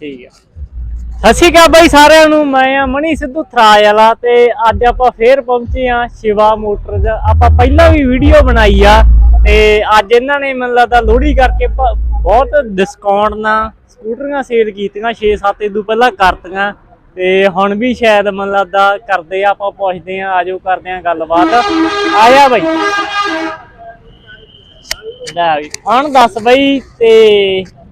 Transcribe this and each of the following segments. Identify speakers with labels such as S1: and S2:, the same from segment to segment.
S1: ਠੀਕ ਹੈ ਸਤਿ ਸ਼੍ਰੀ ਅਕਾਲ ਬਾਈ ਸਾਰਿਆਂ ਨੂੰ, ਮੈਂ ਆ ਮਣੀ ਸਿੱਧੂ ਥਰਾਜ ਵਾਲਾ ਤੇ ਅੱਜ ਆਪਾਂ ਫੇਰ ਪਹੁੰਚੇ ਆ ਸ਼ਿਵਾ ਮੋਟਰਜ਼। ਆਪਾਂ ਪਹਿਲਾਂ ਵੀ ਵੀਡੀਓ ਬਣਾਈ ਆ ਤੇ ਅੱਜ ਇਹਨਾਂ ਨੇ ਮੈਨੂੰ ਲੱਗਦਾ ਲੋਹੜੀ ਕਰਕੇ ਬਹੁਤ ਡਿਸਕਾਊਂਟ ਨਾਲ ਸਕੂਟਰੀਆਂ ਸੇਲ ਕੀਤੀਆਂ 6-7 ਤੋਂ ਪਹਿਲਾਂ ਕਰਤੀਆਂ। ਤੇ ਹੁਣ ਵੀ ਸ਼ਾਇਦ ਮੈਨੂੰ ਲੱਗਦਾ ਕਰਦੇ ਆ, ਆਪਾਂ ਪੁੱਛਦੇ ਆ, ਆਜੋ ਕਰਦੇ ਆ ਗੱਲਬਾਤ। ਆਇਆ ਬਾਈ। ਲੈ ਵੀ। ਹੁਣ ਦੱਸ ਬਈ ਤੇ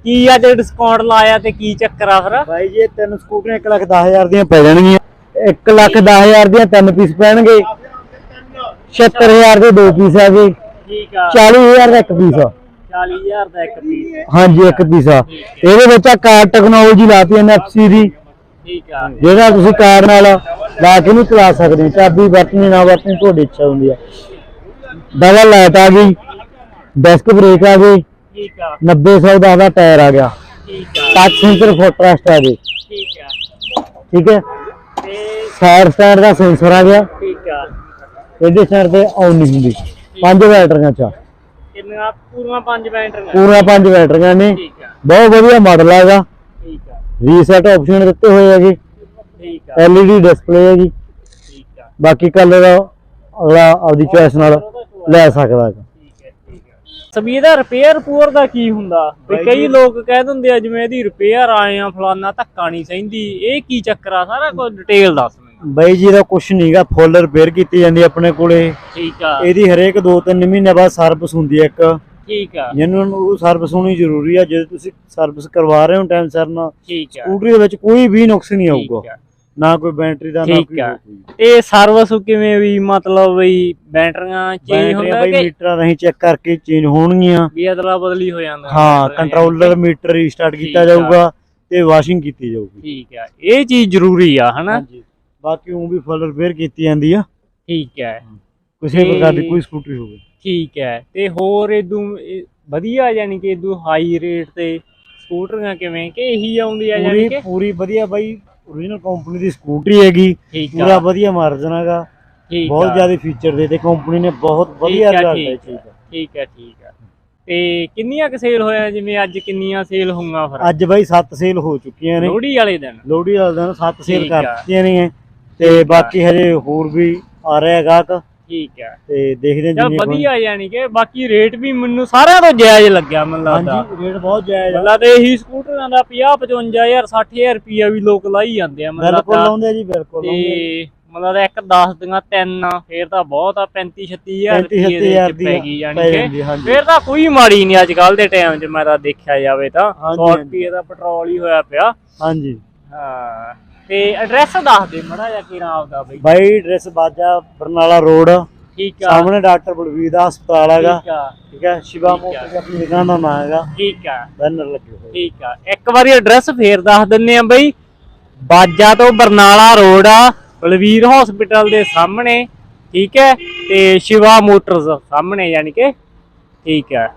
S1: ਕੀ ਅੱਜ ਡਿਸਕਾਊਂਟ ਲਾਇਆ ਤੇ ਕੀ ਚੱਕਰ ਆ ਫਿਰ?
S2: ਬਾਈ ਜੀ ਤਿੰਨ ਸਕੂਟਰੀਆਂ 1 ਲੱਖ 10000 ਦੀਆਂ ਪੈ ਜਾਣਗੀਆਂ। 1 ਲੱਖ 10000 ਦੀਆਂ ਤਿੰਨ ਪੀਸ ਪੈਣਗੇ। 76000 ਦੇ ਦੋ ਪੀਸ ਆ ਗਏ
S1: ਠੀਕ ਆ।
S2: 40000 ਦਾ ਇੱਕ ਪੀਸ ਆ।
S1: 40000 ਦਾ ਇੱਕ ਪੀਸ
S2: ਹਾਂਜੀ ਇੱਕ ਪੀਸ ਆ। ਇਹਦੇ ਵਿੱਚ ਆ ਕਾਰ ਟੈਕਨੋਲੋਜੀ ਲਾਤੀ ਐਨਐਫਸੀ ਦੀ।
S1: ਠੀਕ ਆ।
S2: ਜਿਹੜਾ ਤੁਸੀਂ ਕਾਰ ਨਾਲ ਲਾ ਕੇ ਨਹੀਂ ਚਲਾ ਸਕਦੇ। ਚਾਬੀ ਵਰਤਣੀ ਨਾ ਵਰਤਣੀ ਤੁਹਾਡੀ ਇੱਛਾ ਹੁੰਦੀ ਆ। ਡਬਲ ਲਾਈਟ ਆ ਗਈ। ਡੈਸਕ ਬ੍ਰੇਕ ਆ ਗਈ।
S1: ਠੀਕ ਆ।
S2: 90 ਦਾ ਦਾ ਟਾਇਰ ਆ ਗਿਆ।
S1: ਠੀਕ ਆ।
S2: ਟੱਚ ਸੈਂਸਰ ਫੁੱਟਰੈਸਟ ਆ ਗਈ
S1: ਠੀਕ ਆ।
S2: ਠੀਕ ਹੈ?
S1: ਤੇ
S2: ਸਾਈਡ ਦਾ ਸੈਂਸਰ ਆ ਗਿਆ।
S1: ਠੀਕ ਆ।
S2: ਇਹਦੇ ਸਾਈਡ ਤੇ ਆਨ ਨਹੀਂ ਹੁੰਦੀ ਪੰਜ ਬੈਟਰੀਆਂ ਚ ਆ।
S1: ਕਿੰਨਾ ਪੂਰੀਆਂ ਪੰਜ ਬੈਟਰੀਆਂ।
S2: ਪੂਰਾ ਪੰਜ ਬੈਟਰੀਆਂ ਨੇ।
S1: ਆ।
S2: ਬਹੁਤ ਵਧੀਆ ਮਾਡਲ ਹੈਗਾ
S1: ਠੀਕ ਆ।
S2: ਰੀਸੈਟ ਆਪਸ਼ਨ ਦਿੱਤੇ ਹੋਏ ਹੈਗੇ
S1: ਠੀਕ ਆ।
S2: ਡਿਸਪਲੇ
S1: ਠੀਕ ਆ।
S2: ਬਾਕੀ ਕਲਰ ਅਗਲਾ ਆਪਦੀ ਚੋਇਸ ਨਾਲ ਲੈ ਸਕਦਾ
S1: ਹੈ ਹੈ ਸਭੀ ਇਹਦਾ ਰਿਪੇਅਰ ਪੂਰ ਦਾ ਕੀ ਹੁੰਦਾ? ਵੀ ਕਈ ਲੋਕ ਕਹਿ ਦਿੰਦੇ ਆ ਜਿਵੇਂ ਇਹਦੀ ਰਿਪੇਅਰ ਆਏ ਆ ਫਲਾਨਾ ਧੱਕਾ ਨਹੀਂ ਸਹਿੰਦੀ। ਇਹ ਕੀ ਚੱਕਰ ਆ? ਸਾਰਾ ਕੁਝ ਡਿਟੇਲ ਦੱਸ
S2: ਬਾਈ ਜੀ ਦਾ ਕੁਝ ਨਹੀਂਗਾ ਫੁੱਲ ਰਿਪੇਅਰ ਕੀਤੀ ਜਾਂਦੀ ਆਪਣੇ ਕੋਲੇ।
S1: ਠੀਕ ਆ।
S2: ਇਹਦੀ ਹਰੇਕ 2-3 ਮਹੀਨੇ ਬਾਅਦ ਸਰਵਿਸ ਹੁੰਦੀ ਹੈ ਇੱਕ।
S1: ਠੀਕ ਆ।
S2: ਜਿਹਨੂੰ ਨੂੰ ਸਰਵਿਸ ਹੋਣੀ ਜ਼ਰੂਰੀ ਆ ਜੇ ਤੁਸੀਂ ਸਰਵਿਸ ਕਰਵਾ ਰਹੇ ਹੋ ਟਾਈਮ ਸਿਰ ਨਾਲ
S1: ਠੀਕ ਆ।
S2: ਸਕੂਟਰੀ ਦੇ ਵਿੱਚ ਕੋਈ ਵੀ ਨੁਕਸ ਨਹੀਂ ਆਊਗਾ।
S1: ਠੀਕ ਆ।
S2: ਨਾ ਕੋਈ ਬੈਟਰੀ ਦਾ ਨਾ
S1: ਠੀਕ
S2: ਕੋਈ
S1: ਆ। ਸਰਵਿਸ ਕਿਵੇਂ ਵੀ ਮਤਲਬ ਵੀ ਬੈਟਰੀਆਂ ਚੇਂਜ ਹੁੰਦਾ
S2: ਬਈ
S1: ਕਿ
S2: ਮੀਟਰਾਂ ਰਾਹੀਂ ਚੈੱਕ ਕਰਕੇ ਚੇਂਜ ਹੋਣਗੀਆਂ।
S1: ਵੀ ਅਦਲਾ ਬਦਲੀ ਹੋ ਜਾਂਦਾ।
S2: ਹਾਂ ਕੰਟਰੋਲਰ ਮੀਟਰ ਰੀਸਟਾਰਟ ਕੀਤਾ
S1: ਠੀਕ ਆ।
S2: ਜਾਊਗਾ ਤੇ ਵਾਸ਼ਿੰਗ ਕੀਤੀ ਜਾਊਗੀ।
S1: ਠੀਕ ਆ। ਇਹ ਚੀਜ਼ ਜ਼ਰੂਰੀ ਆ ਹਨਾ?
S2: ਹਾਂਜੀ। ਬਾਕੀ ਉਹ ਵੀ ਫੁੱਲ ਰਿਪੇਅਰ ਕੀਤੀ ਜਾਂਦੀ ਆ।
S1: ਠੀਕ ਹੈ।
S2: ਕਿਸੇ
S1: ਤੇ-
S2: ਪ੍ਰਕਾਰ ਦੀ ਕੋਈ ਸਕੂਟਰੀ ਹੋਵੇ।
S1: ਠੀਕ ਹੈ ਤੇ ਹੋਰ ਇਦੋਂ ਵਧੀਆ ਯਾਨੀ ਕਿ ਇਦੋਂ ਹਾਈ ਰੇਟ ਤੇ ਸਕੂਟਰੀਆਂ ਕਿਵੇਂ? ਕਿ ਇਹੀ ਆਉਂਦੀ ਆ ਯਾਨੀ
S2: ਪੂਰੀ
S1: ਕਿ?
S2: ਪੂਰੀ ਵਧੀਆ ਬਾਈ। ਓਰੀਜਨਲ ਕੰਪਨੀ ਦੀ ਸਕੂਟਰੀ ਹੈਗੀ।
S1: ਠੀਕ
S2: ਪੂਰਾ
S1: ਆ
S2: ਵਧੀਆ ਮਾਰਜਨ ਹੈਗਾ।
S1: ਠੀਕ
S2: ਬਹੁਤ
S1: ਆ,
S2: ਜ਼ਿਆਦਾ ਫੀਚਰ ਦੇ ਤੇ ਕੰਪਨੀ ਨੇ ਬਹੁਤ ਵਧੀਆ
S1: ਠੀਕ ਆ, ਠੀਕ।
S2: ਚੀਜ਼ ਦਾ।
S1: ਠੀਕ ਹੈ ਠੀਕ ਹੈ ਤੇ ਕਿੰਨੀਆਂ ਕੁ ਸੇਲ ਹੋਇਆ ਜਿਵੇਂ ਅੱਜ ਕਿੰਨੀਆਂ ਸੇਲ ਹੋਊਗਾ ਫਿਰ?
S2: ਅੱਜ ਬਾਈ 7 ਸੇਲ ਹੋ ਚੁੱਕੀਆਂ ਨੇ।
S1: ਲੋਹੜੀ ਵਾਲੇ ਦਿਨ।
S2: ਲੋਹੜੀ ਵਾਲੇ ਦਿਨ 7 ਸੇਲ
S1: ਠੀਕ ਆ।
S2: ਕਰਤੀਆਂ ਨੇ। ਤੇ। ਬਾਕੀ ਹਜੇ ਹੋਰ ਵੀ ਆ ਰਿਹਾ ਗਾਹਕ।
S1: ਠੀਕ ਹੈ।
S2: ਤੇ ਦੇਖਦੇ ਹਾਂ
S1: ਚਲ
S2: ਜਿੰਨੇ ਕੁ-
S1: ਵਧੀਆ ਯਾਨੀ ਕਿ ਬਾਕੀ ਰੇਟ ਵੀ ਮੈਨੂੰ ਸਾਰਿਆਂ ਤੋਂ ਜਾਇਜ਼ ਲੱਗਿਆ ਮੈਨੂੰ ਲੱਗਦਾ।
S2: ਹਾਂਜੀ ਰੇਟ ਬਹੁਤ ਜਾਇਜ਼ ਆ।
S1: ਮਤਲਬ ਤੇ ਇਹੀ ਸਕੂਟਰਾਂ ਦਾ 50 55000 60000 ਰੁਪਿਆ ਵੀ ਲੋਕ ਲਾਈ ਜਾਂਦੇ ਆ ਮੈਨੂੰ
S2: ਬਿਲਕੁਲ
S1: ਲੱਗਦਾ।
S2: ਲਾਉਂਦੇ ਆ ਜੀ ਬਿਲਕੁਲ ਲਾਉਂਦੇ।
S1: ਤੇ ਮਤਲਬ ਇੱਕ 10 ਦੀਆਂ ਤਿੰਨ ਆ, ਫੇਰ ਤਾਂ ਬਹੁਤ ਆ 35 36000
S2: 35
S1: ਰੁਪਏ ਦੇ
S2: ਹਜ਼ਾਰ
S1: ਵਿੱਚ
S2: ਦੀ
S1: ਪੈ ਗਈ ਯਾਨੀ
S2: ਜਾਂਦੀ,
S1: ਕਿ
S2: ਹਾਂਜੀ।
S1: ਫੇਰ ਤਾਂ ਕੋਈ ਮਾੜੀ ਨਹੀਂ ਅੱਜ ਕੱਲ ਦੇ ਟਾਈਮ 'ਚ ਮੈਂ ਤਾਂ ਦੇਖਿਆ ਜਾਵੇ ਤਾਂ।
S2: ਹਾਂਜੀ,
S1: 100
S2: ਹਾਂਜੀ।
S1: ਰੁਪਏ ਦਾ ਪੈਟਰੋਲ ਹੀ ਹੋਇਆ ਪਿਆ।
S2: ਹਾਂਜੀ।
S1: ਹਾਂ। ਤੇ ਐਡਰੈਸ ਦੱਸ ਦੇ ਮੜਾ ਜਾਂ ਕੀ ਨਾਮ ਦਾ ਬਈ?
S2: ਬਾਈ ਡਰੈਸ ਬਾਜਾ ਬਰਨਾਲਾ ਰੋਡ
S1: ਠੀਕ ਆ।
S2: ਸਾਹਮਣੇ ਡਾਕਟਰ ਬਲਵੀਰ ਦਾ ਹਸਪਤਾਲ ਹੈਗਾ।
S1: ਠੀਕ ਆ।
S2: ਠੀਕ ਹੈ ਸ਼ਿਵਾ। ਮੋਟਰ ਆਪਣੀ ਦੁਕਾਨ ਦਾ ਨਾਮ ਹੈਗਾ।
S1: ਠੀਕ ਆ।
S2: ਬੈਨਰ ਲੱਗੇ ਹੋਏ।
S1: ਠੀਕ ਆ। ਇੱਕ ਵਾਰੀ ਐਡਰੈਸ ਫੇਰ ਦੱਸ ਦਿੰਨੇ ਆ ਬਈ। ਬਾਜਾ ਤੋਂ ਬਰਨਾਲਾ ਰੋਡ ਆ ਬਲਵੀਰ ਹਸਪੀਟਲ ਦੇ ਸਾਹਮਣੇ। ਠੀਕ ਹੈ ਤੇ ਸ਼ਿਵਾ ਮੋਟਰਸ ਸਾਹਮਣੇ ਯਾਨੀ ਕਿ। ਠੀਕ ਹੈ।